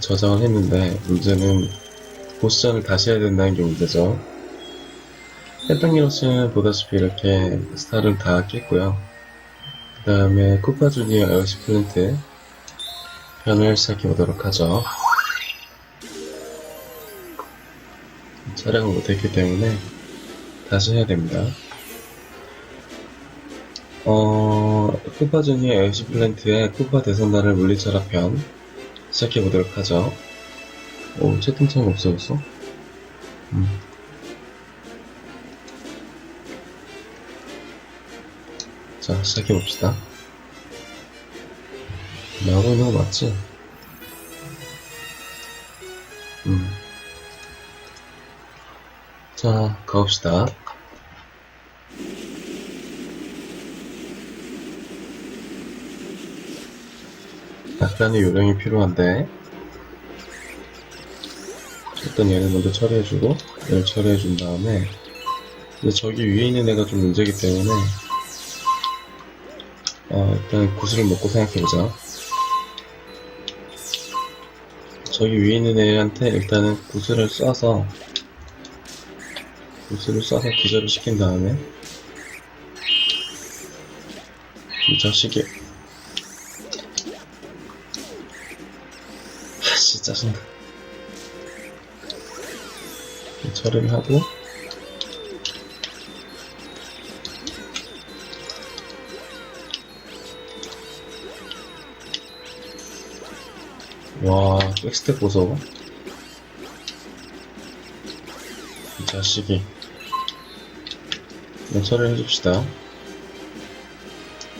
저장을 했는데 문제는 보스전을 다시 해야 된다는 게 문제죠. 했던 기로스는 보다시피 이렇게 스타를 다 깼고요. 그 다음에 쿠파 주니어 에어시 플랜트 편을 시작해 보도록 하죠. 촬영을 못했기 때문에 다시 해야 됩니다. 어, 쿠파 주니어 에어시 플랜트의 쿠파 대선단을 물리쳐라 편 시작해 보도록 하죠. 오, 채팅창이 없어졌어? 음. 자, 시작해 봅시다. 나오고 있는 거 맞지? 음. 자, 가봅시다. 약간의 요령이 필요한데, 일단 얘는 먼저 처리해주고, 얘를 처리해준 다음에, 근데 저기 위에 있는 애가 좀 문제기 때문에, 어, 일단 구슬을 먹고 생각해보자. 저기 위에 있는 애한테 일단은 구슬을 쏴서, 구슬을 쏴서 기절을 시킨 다음에, 이 자식이, 짜증나. 처리를 하고, 와, 백스텝 보소. 이 자식이. 처리를 해줍시다.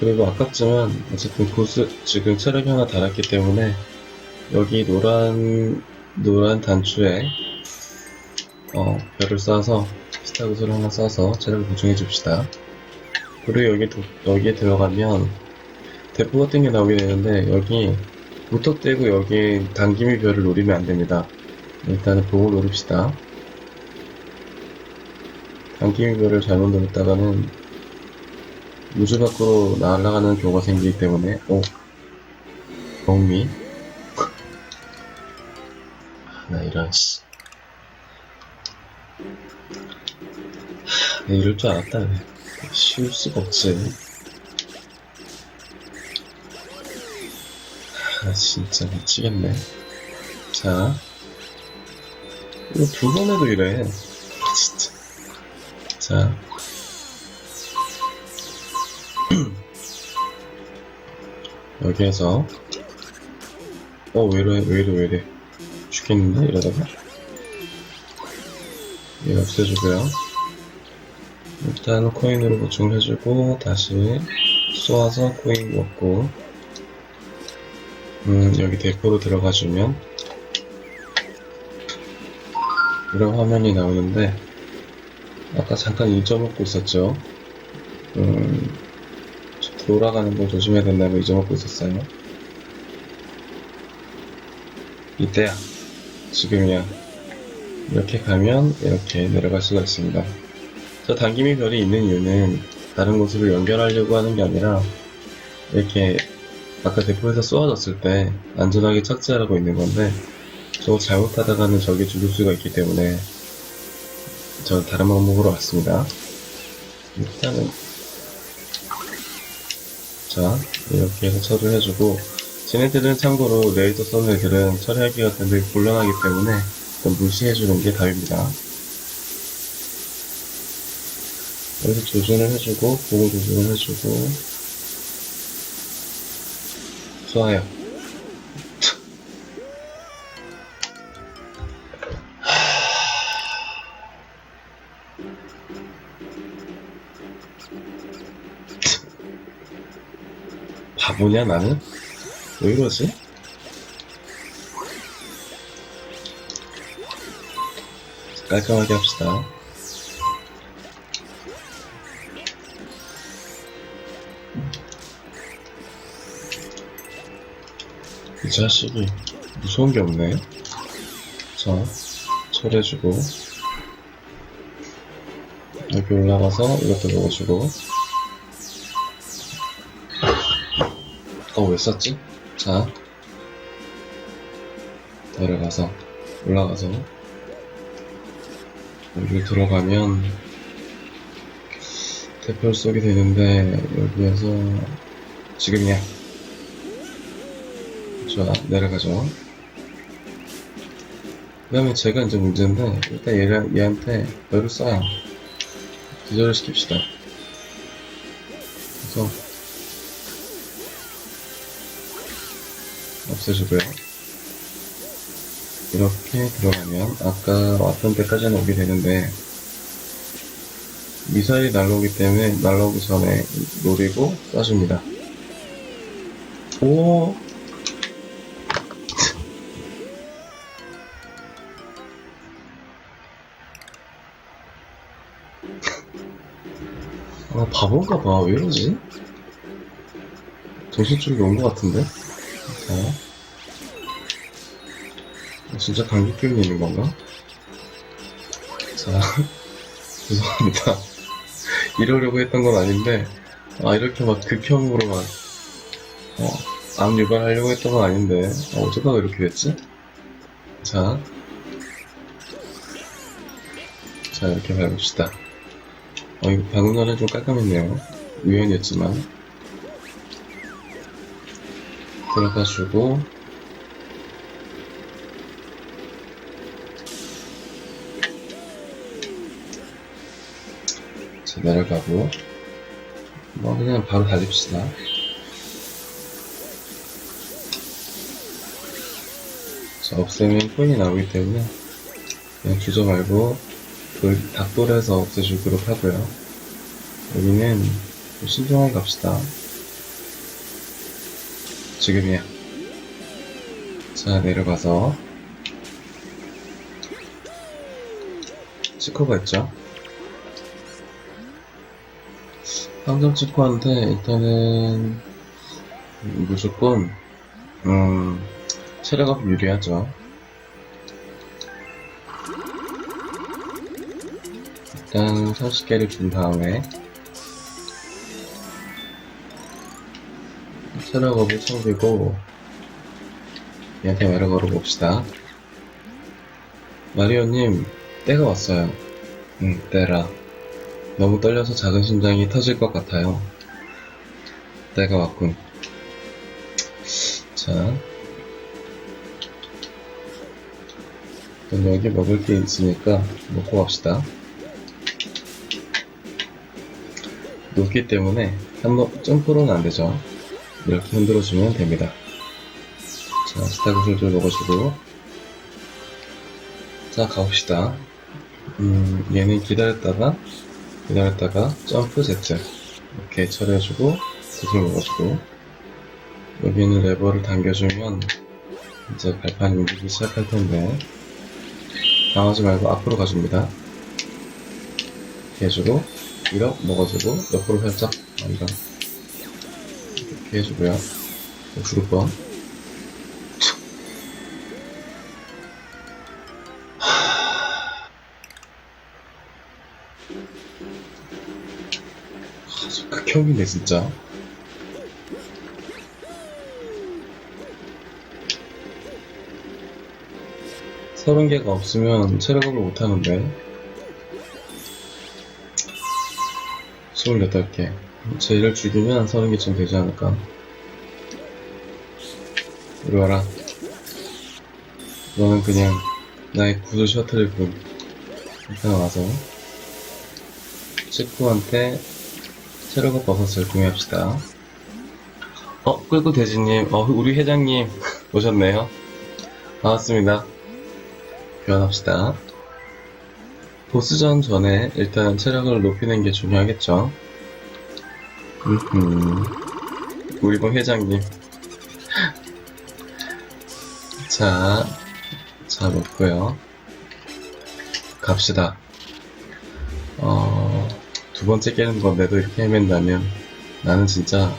그리고 아깝지만, 어쨌든 구스, 지금 체력이 하나 달았기 때문에, 여기 노란, 노란 단추에, 어, 별을 쏴서, 스타 구슬을 하나 쏴서 체력을 보충해 줍시다. 그리고 여기, 도- 여기에 들어가면, 대포 같은 게 나오게 되는데, 여기, 무턱대고 여기 당김이 별을 노리면 안 됩니다. 일단은 보고 노립시다. 당김이 별을 잘못 노렸다가는 우주 밖으로 날아가는 경우가 생기기 때문에, 오, 경미. 나 이런, 씨. 이럴 줄 알았다. 쉬울 수가 없지. 아, 진짜 미치겠네. 자. 이거 두번 해도 이래. 아, 진짜. 자. 여기에서. 어, 왜 이래, 왜 이래, 왜 이래. 죽겠는데? 이러다가. 얘 없애주고요. 일단 코인으로 보충해주고, 다시 쏘아서 코인 먹고, 음, 여기 데코로 들어가주면 이런 화면이 나오는데 아까 잠깐 잊어먹고 있었죠 음, 저 돌아가는 거 조심해야 된다고 잊어먹고 있었어요 이때야 지금이야 이렇게 가면 이렇게 내려갈 수가 있습니다 저 당김이 별이 있는 이유는 다른 곳으로 연결하려고 하는 게 아니라 이렇게 아까 대포에서 쏘아졌을 때 안전하게 착지하라고 있는 건데 저거 잘못하다가는 저기 죽을 수가 있기 때문에 저 다른 방법으로 왔습니다. 일단은 자 이렇게 해서 처리를 해주고 쟤네들은 참고로 레이저 쏘는 애들은 처리하기가 되게 곤란하기 때문에 무시해주는 게 답입니다. 여기서 조준을 해주고 보고 조준을 해주고 좋아요. 바보냐 나는? 왜 이러지? 깔끔하게 합시다. 이 자식이 무서운 게 없네. 자, 처리해주고 여기 올라가서 이것도 넣어주고 어, 왜 썼지? 자 내려가서 올라가서 여기 들어가면 대표를 쏘게 되는데 여기에서 지금이야. 좋아 내려가죠. 그 다음에 제가 이제 문제인데 일단 얘를, 얘한테 열을 쏴요. 기절을 시킵시다. 그래서 없애주고요 이렇게 들어가면 아까 왔던 데까지는 오게 되는데 미사일이 날라오기 때문에 날라오기 전에 노리고 쏴줍니다 오 아, 바본가 봐. 왜 이러지? 정신줄이 온 것 같은데? 자. 아, 진짜 감기 기운이 있는 건가? 자. 죄송합니다. 이러려고 했던 건 아닌데, 아, 이렇게 막 극혐으로 막, 어, 암 유발하려고 했던 건 아닌데, 아, 어쩌다가 이렇게 됐지? 자. 자, 이렇게 밟읍시다. 어, 이거 방금 전에 좀 깜깜했네요. 우연이었지만. 들어가주고, 내려가고, 뭐, 그냥 바로 달립시다. 자, 없애면 코인이 나오기 때문에, 그냥 주저 말고, 돌, 닭돌에서 없애주도록 하고요. 여기는 좀 신중하게 갑시다. 지금이야. 자, 내려가서 치코가 있죠? 황점 치코한테 일단은 무조건 음 체력업 유리하죠. 일단 30개를 준 다음에 체력업을 챙기고 얘한테 말을 걸어봅시다. 마리오님 때가 왔어요. 응 때라 너무 떨려서 작은 심장이 터질 것 같아요 때가 왔군 자 여기 먹을 게 있으니까 먹고 갑시다 높기 때문에 한번 점프로는 안 되죠. 이렇게 흔들어주면 됩니다. 자, 스타구슬들 먹어주고. 자, 가봅시다. 음, 얘는 기다렸다가, 기다렸다가, 점프 Z. 이렇게 처리해주고, 구슬 먹어주고. 여기는 레버를 당겨주면, 이제 발판이 움직이기 시작할 텐데, 당하지 말고 앞으로 가줍니다. 이렇게 해주고, 1억 먹어주고 옆으로 살짝 완전 이렇게 해주고요 죽을 뻔 극혐이네 진짜 서른 개가 없으면 체력업을 못하는데 28개. 쟤를 죽이면 30개쯤 되지 않을까. 이리 와라. 너는 그냥 나의 구두 셔틀일 뿐. 일단 와서 친구한테 체력업 버섯을 구매합시다. 어, 꿀꿀 돼지님, 어, 우리 회장님 오셨네요. 반갑습니다. 교환합시다. 보스전 전에 일단 체력을 높이는 게 중요하겠죠. 음흠. 우리 본 회장님. 자, 자, 놓고요. 갑시다. 어, 두 번째 깨는 건데도 이렇게 헤맨다면 나는 진짜,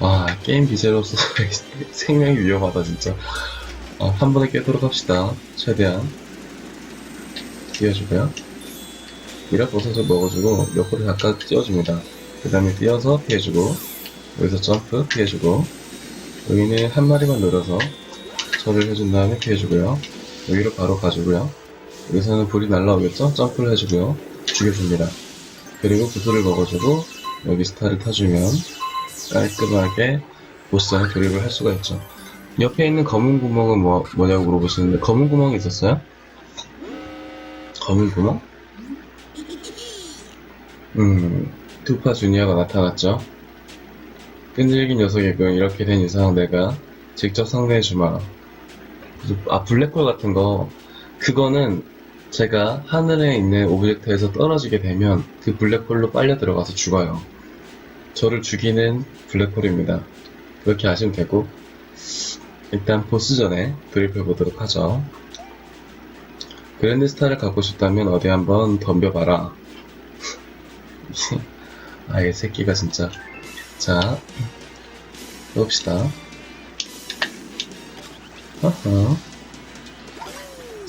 와, 게임 BJ로서 생명이 위험하다, 진짜. 어, 한 번에 깨도록 합시다. 최대한. 뛰어주고요. 미라 버섯을 먹어주고 옆으로 잠깐 띄워줍니다. 그 다음에 뛰어서 피해주고 여기서 점프 피해주고 여기는 한 마리만 늘어서 처리를 해준 다음에 피해주고요. 여기로 바로 가주고요. 여기서는 불이 날라오겠죠? 점프를 해주고요. 죽여줍니다. 그리고 구슬을 먹어주고 여기 스타를 타주면 깔끔하게 보스전에 돌입을 할 수가 있죠. 옆에 있는 검은 구멍은 뭐, 뭐냐고 물어보시는데 검은 구멍이 있었어요? 검은 구멍? 음, 투파 주니어가 나타났죠. 끈질긴 녀석이군. 이렇게 된 이상 내가 직접 상대해주마. 아, 블랙홀 같은 거, 그거는 제가 하늘에 있는 오브젝트에서 떨어지게 되면 그 블랙홀로 빨려 들어가서 죽어요. 저를 죽이는 블랙홀입니다. 그렇게 아시면 되고, 일단 보스 전에 돌입해 보도록 하죠. 그랜드 스타를 갖고 싶다면 어디 한번 덤벼봐라. 아, 이 새끼가 진짜. 자, 해봅시다. 어허.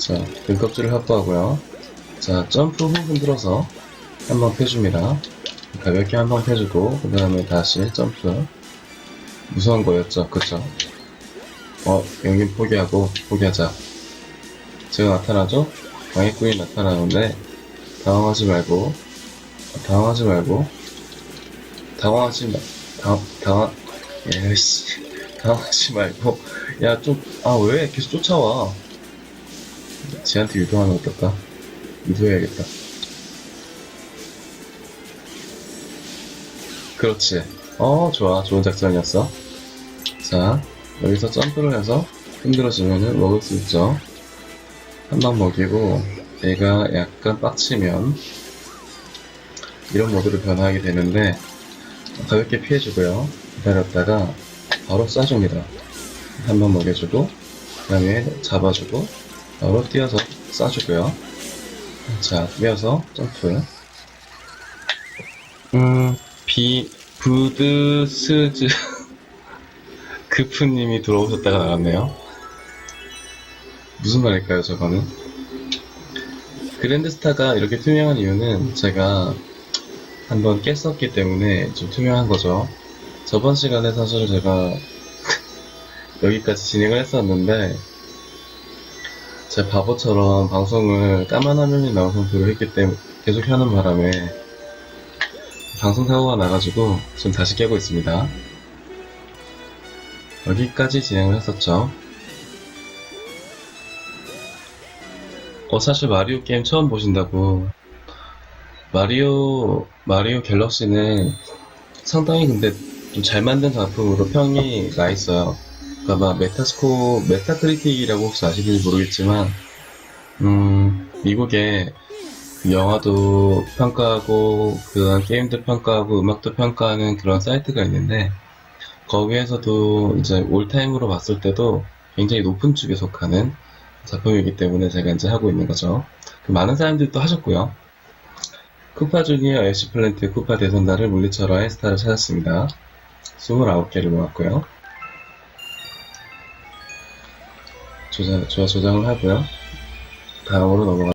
자, 등껍질을 확보하고요. 자, 점프 후 흔들어서 한 번 펴줍니다. 가볍게 한 번 펴주고, 그 다음에 다시 점프. 무서운 거였죠? 그쵸? 어, 여긴 포기하고, 포기하자. 제가 나타나죠? 광해꾼이 나타나는데, 당황하지 말고, 당황하지 말고, 당황하지 마, 당, 당황, 에이씨, 당황하지 말고, 야, 좀, 아, 왜 계속 쫓아와? 쟤한테 유도하면 어떨까? 유도해야겠다. 그렇지. 어, 좋아. 좋은 작전이었어. 자, 여기서 점프를 해서 흔들어주면은 먹을 수 있죠. 한 방 먹이고, 얘가 약간 빡치면, 이런 모드로 변화하게 되는데, 가볍게 피해주고요. 기다렸다가, 바로 쏴줍니다. 한 번 먹여주고, 그 다음에 잡아주고, 바로 뛰어서 쏴주고요. 자, 뛰어서 점프. 음, 비, 부드스즈, 그프님이 들어오셨다가 나갔네요. 무슨 말일까요, 저거는? 그랜드스타가 이렇게 투명한 이유는 제가 한번 깼었기 때문에 좀 투명한 거죠. 저번 시간에 사실 제가 여기까지 진행을 했었는데, 제 바보처럼 방송을 까만 화면이 나온 상태로 했기 때문에 계속 하는 바람에 방송 사고가 나가지고 지금 다시 깨고 있습니다. 여기까지 진행을 했었죠. 어, 사실 마리오 게임 처음 보신다고. 마리오, 마리오 갤럭시는 상당히 근데 좀 잘 만든 작품으로 평이 나 있어요. 아마 메타스코, 메타크리틱이라고 혹시 아시는지 모르겠지만, 음, 미국에 그 영화도 평가하고, 그런 게임도 평가하고, 음악도 평가하는 그런 사이트가 있는데, 거기에서도 이제 올타임으로 봤을 때도 굉장히 높은 축에 속하는 작품이기 때문에 제가 이제 하고 있는 거죠. 그 많은 사람들이 또 하셨고요. 쿠파 주니어 애쉬 플랜트 쿠파 대선단을 물리쳐라의 스타를 찾았습니다. 29개를 모았고요. 조작, 조작을 하고요. 다음으로 넘어가